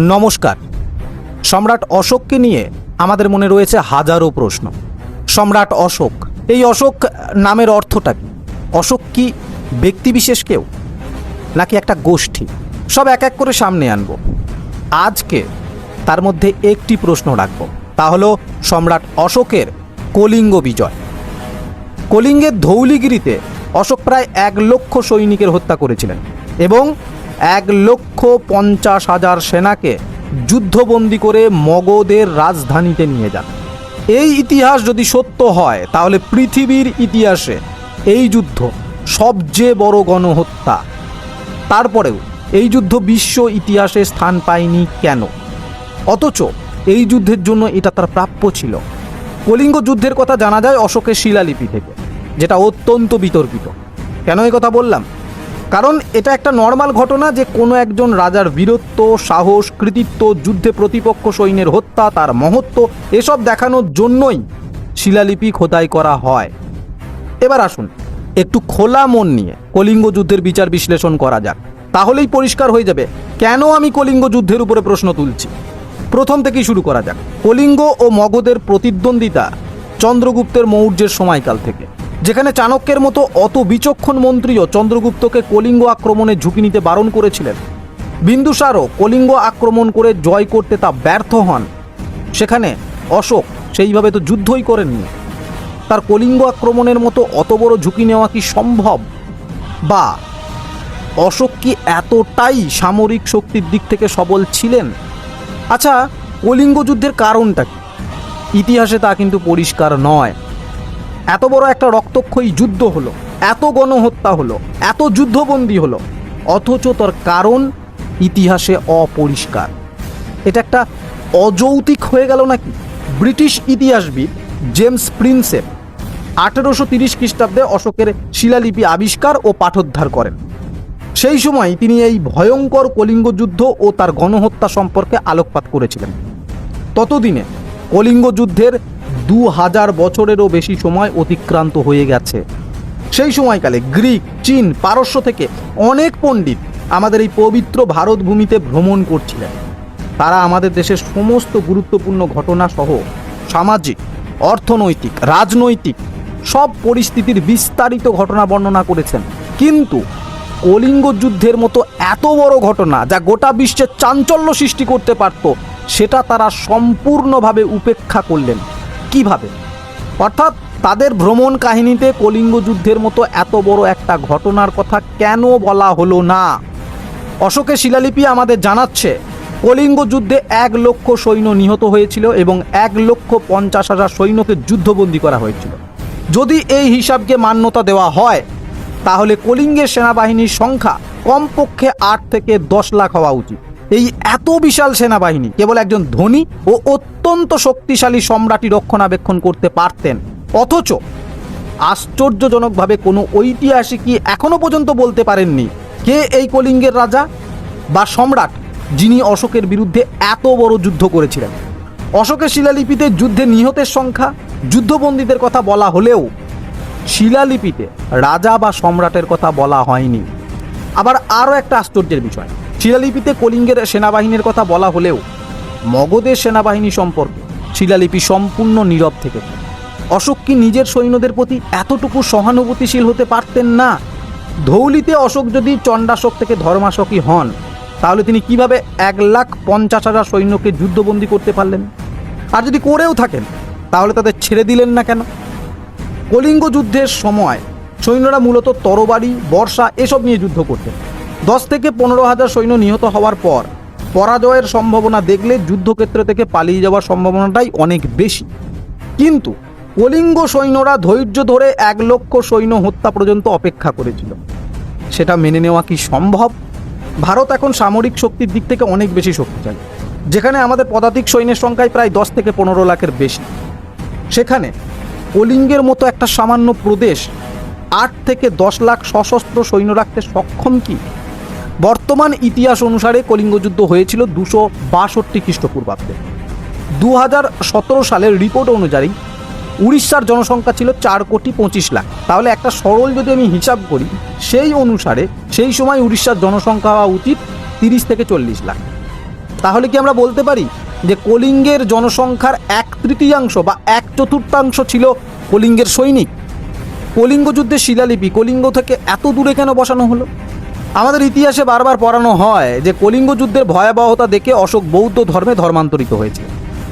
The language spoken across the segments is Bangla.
নমস্কার। সম্রাট অশোককে নিয়ে আমাদের মনে রয়েছে হাজারো প্রশ্ন। সম্রাট অশোক, এই অশোক নামের অর্থটা কি? অশোক কি ব্যক্তিবিশেষ কেউ? নাকি একটা গোষ্ঠী? সব এক এক করে সামনে আনব। আজকে তার মধ্যে একটি প্রশ্ন রাখব। তা হলো সম্রাট অশোকের কলিঙ্গ বিজয়। কলিঙ্গের ধৌলিগিরিতে অশোক প্রায় এক লক্ষ সৈনিকের হত্যা করেছিলেন এবং এক লক্ষ পঞ্চাশ হাজার সেনাকে যুদ্ধবন্দী করে মগধের রাজধানীতে নিয়ে যান। এই ইতিহাস যদি সত্য হয়, তাহলে পৃথিবীর ইতিহাসে এই যুদ্ধ সবচেয়ে বড় গণহত্যা। তারপরেও এই যুদ্ধ বিশ্ব ইতিহাসে স্থান পায়নি কেন? অথচ এই যুদ্ধের জন্য এটা তার প্রাপ্য ছিল। কলিঙ্গ যুদ্ধের কথা জানা যায় অশোকের শিলালিপি থেকে, যেটা অত্যন্ত বিতর্কিত। কেন এই কথা বললাম? কারণ এটা একটা নর্মাল ঘটনা যে কোনো একজন রাজার বীরত্ব, সাহস, কৃতিত্ব, যুদ্ধে প্রতিপক্ষ, সৈন্যের হত্যা, তার মহত্ব, এসব দেখানোর জন্যই শিলালিপি খোদাই করা হয়। এবার আসুন, একটু খোলা মন নিয়ে কলিঙ্গ যুদ্ধের বিচার বিশ্লেষণ করা যাক। তাহলেই পরিষ্কার হয়ে যাবে কেন আমি কলিঙ্গ যুদ্ধের উপরে প্রশ্ন তুলছি। প্রথম থেকেই শুরু করা যাক। কলিঙ্গ ও মগধের প্রতিদ্বন্দ্বিতা চন্দ্রগুপ্তের মৌর্যের সময়কাল থেকে। যেখানে চাণক্যের মতো অত বিচক্ষণ মন্ত্রীও চন্দ্রগুপ্তকে কলিঙ্গ আক্রমণে ঝুঁকি নিতে বারণ করেছিলেন। বিন্দুসারও কলিঙ্গ আক্রমণ করে জয় করতে তা ব্যর্থ হন। সেখানে অশোক সেইভাবে তো যুদ্ধই করেননি। তার কলিঙ্গ আক্রমণের মতো অত বড় ঝুঁকি নেওয়া কি সম্ভব? বা অশোক কি এতটাই সামরিক শক্তির দিক থেকে সবল ছিলেন? আচ্ছা কলিঙ্গ যুদ্ধের কারণটা কি? ইতিহাসে তা কিন্তু পরিষ্কার নয়। এত বড় একটা রক্তক্ষয়ী যুদ্ধ হলো, এত গণহত্যা হলো, এত যুদ্ধবন্দী হলো, অথচ তার কারণ ইতিহাসে অপরিষ্কার। এটা একটা অযৌতিক হয়ে গেল নাকি? ব্রিটিশ ইতিহাসবিদ জেমস প্রিন্সেপ আঠেরোশো তিরিশ খ্রিস্টাব্দে অশোকের শিলালিপি আবিষ্কার ও পাঠোদ্ধার করেন। সেই সময় তিনি এই ভয়ঙ্কর কলিঙ্গ যুদ্ধ ও তার গণহত্যা সম্পর্কে আলোকপাত করেছিলেন। ততদিনে কলিঙ্গ যুদ্ধের দু হাজার বছরেরও বেশি সময় অতিক্রান্ত হয়ে গেছে। সেই সময়কালে গ্রিক, চীন, পারস্য থেকে অনেক পণ্ডিত আমাদের এই পবিত্র ভারত ভূমিতে ভ্রমণ করছিলেন। তারা আমাদের দেশের সমস্ত গুরুত্বপূর্ণ ঘটনা সহ সামাজিক, অর্থনৈতিক, রাজনৈতিক সব পরিস্থিতির বিস্তারিত ঘটনা বর্ণনা করেছেন। কিন্তু কলিঙ্গ যুদ্ধের মতো এত বড় ঘটনা যা গোটা বিশ্বে চাঞ্চল্য সৃষ্টি করতে পারত, সেটা তারা সম্পূর্ণভাবে উপেক্ষা করলেন। কীভাবে? অর্থাৎ তাদের ভ্রমণ কাহিনীতে কলিঙ্গ যুদ্ধের মতো এত বড় একটা ঘটনার কথা কেন বলা হলো না? অশোকের শিলালিপি আমাদের জানাচ্ছে, কলিঙ্গ যুদ্ধে এক লক্ষ সৈন্য নিহত হয়েছিল এবং এক লক্ষ পঞ্চাশ হাজার সৈন্যকে যুদ্ধবন্দী করা হয়েছিল। যদি এই হিসাবকে মান্যতা দেওয়া হয়, তাহলে কলিঙ্গের সেনাবাহিনীর সংখ্যা কমপক্ষে আট থেকে দশ লাখ হওয়া উচিত। এই এত বিশাল সেনাবাহিনী কেবল একজন ধনী ও অত্যন্ত শক্তিশালী সম্রাটই রক্ষণাবেক্ষণ করতে পারতেন। অথচ আশ্চর্যজনকভাবে কোনো ঐতিহাসিকই এখনও পর্যন্ত বলতে পারেননি কে এই কলিঙ্গের রাজা বা সম্রাট যিনি অশোকের বিরুদ্ধে এত বড় যুদ্ধ করেছিলেন। অশোকের শিলালিপিতে যুদ্ধে নিহতের সংখ্যা, যুদ্ধবন্দীদের কথা বলা হলেও শিলালিপিতে রাজা বা সম্রাটের কথা বলা হয়নি। আবার আরও একটা আশ্চর্যের বিষয়। শিলালিপিতে কলিঙ্গের সেনাবাহিনীর কথা বলা হলেও মগধের সেনাবাহিনী সম্পর্কে শিলালিপি সম্পূর্ণ নীরব থেকে অশোক কি নিজের সৈন্যদের প্রতি এতটুকু সহানুভূতিশীল হতে পারতেন না? ধৌলিতে অশোক যদি চণ্ডাশোক থেকে ধর্মাশকই হন, তাহলে তিনি কীভাবে এক লাখ পঞ্চাশ হাজার সৈন্যকে যুদ্ধবন্দী করতে পারলেন? আর যদি করেও থাকেন, তাহলে তাদের ছেড়ে দিলেন না কেন? কলিঙ্গ যুদ্ধের সময় সৈন্যরা মূলত তরবারি, বর্ষা এসব নিয়ে যুদ্ধ করতেন। দশ থেকে পনেরো হাজার সৈন্য নিহত হওয়ার পর পরাজয়ের সম্ভাবনা দেখলে যুদ্ধক্ষেত্র থেকে পালিয়ে যাওয়ার সম্ভাবনাটাই অনেক বেশি। কিন্তু কলিঙ্গ সৈন্যরা ধৈর্য ধরে এক লক্ষ সৈন্য হত্যা পর্যন্ত অপেক্ষা করেছিল। সেটা মেনে নেওয়া কি সম্ভব? ভারত এখন সামরিক শক্তির দিক থেকে অনেক বেশি শক্তিশালী, যেখানে আমাদের পদাতিক সৈন্যের সংখ্যায় প্রায় দশ থেকে পনেরো লাখের বেশি। সেখানে কলিঙ্গের মতো একটা সামান্য প্রদেশ আট থেকে দশ লাখ সশস্ত্র সৈন্য রাখতে সক্ষম কি? বর্তমান ইতিহাস অনুসারে কলিঙ্গ যুদ্ধ হয়েছিল দুশো বাষট্টি খ্রিস্টপূর্বাব্দে। দু হাজার সতেরো সালের রিপোর্ট অনুযায়ী উড়িষ্যার জনসংখ্যা ছিল চার কোটি পঁচিশ লাখ। তাহলে একটা সরল যদি আমি হিসাব করি, সেই অনুসারে সেই সময় উড়িষ্যার জনসংখ্যা হওয়া উচিত তিরিশ থেকে চল্লিশ লাখ। তাহলে কি আমরা বলতে পারি যে কলিঙ্গের জনসংখ্যার এক তৃতীয়াংশ বা এক চতুর্থাংশ ছিল কলিঙ্গের সৈনিক? কলিঙ্গ যুদ্ধের শিলালিপি কলিঙ্গ থেকে এত দূরে কেন বসানো হলো? আমাদের ইতিহাসে বারবার পড়ানো হয় যে কলিঙ্গ যুদ্ধের ভয়াবহতা দেখে অশোক বৌদ্ধ ধর্মে ধর্মান্তরিত হয়েছে।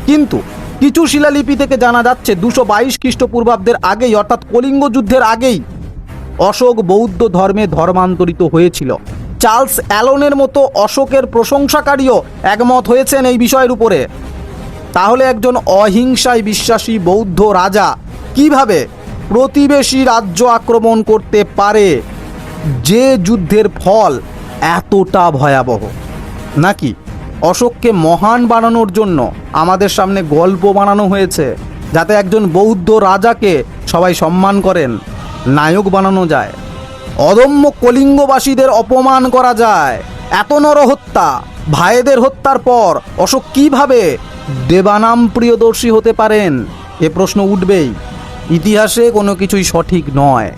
কিন্তু কিছু শিলালিপি থেকে জানা যাচ্ছে দুশো বাইশ খ্রিস্টপূর্বাব্দের আগেই, অর্থাৎ কলিঙ্গ যুদ্ধের আগেই, অশোক বৌদ্ধ ধর্মে ধর্মান্তরিত হয়েছিল। চার্লস অ্যালনের মতো অশোকের প্রশংসাকারীও একমত হয়েছেন এই বিষয়ের উপরে। তাহলে একজন অহিংসায় বিশ্বাসী বৌদ্ধ রাজা কীভাবে প্রতিবেশী রাজ্য আক্রমণ করতে পারে? যে যুদ্ধের ফল এতটা ভয়াবহ। নাকি? অশোককে মহান বানানোর জন্য আমাদের সামনে গল্প বানানো হয়েছে, যাতে একজন বৌদ্ধ রাজাকে সবাই সম্মান করেন, নায়ক বানানো যায়। অদম্য কলিঙ্গবাসীদের অপমান করা যায়। এত নরহত্যা, ভাইদের হত্যার পর অশোক কীভাবে দেবানাম প্রিয়দর্শী হতে পারেন? এ প্রশ্ন উঠবেই। ইতিহাসে কোনো কিছুই সঠিক নয়।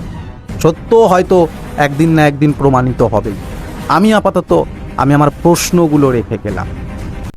সত্য হয়তো একদিন না একদিন প্রমাণিত হবেই। আমি আপাতত আমি আমার প্রশ্নগুলো রেখে গেলাম।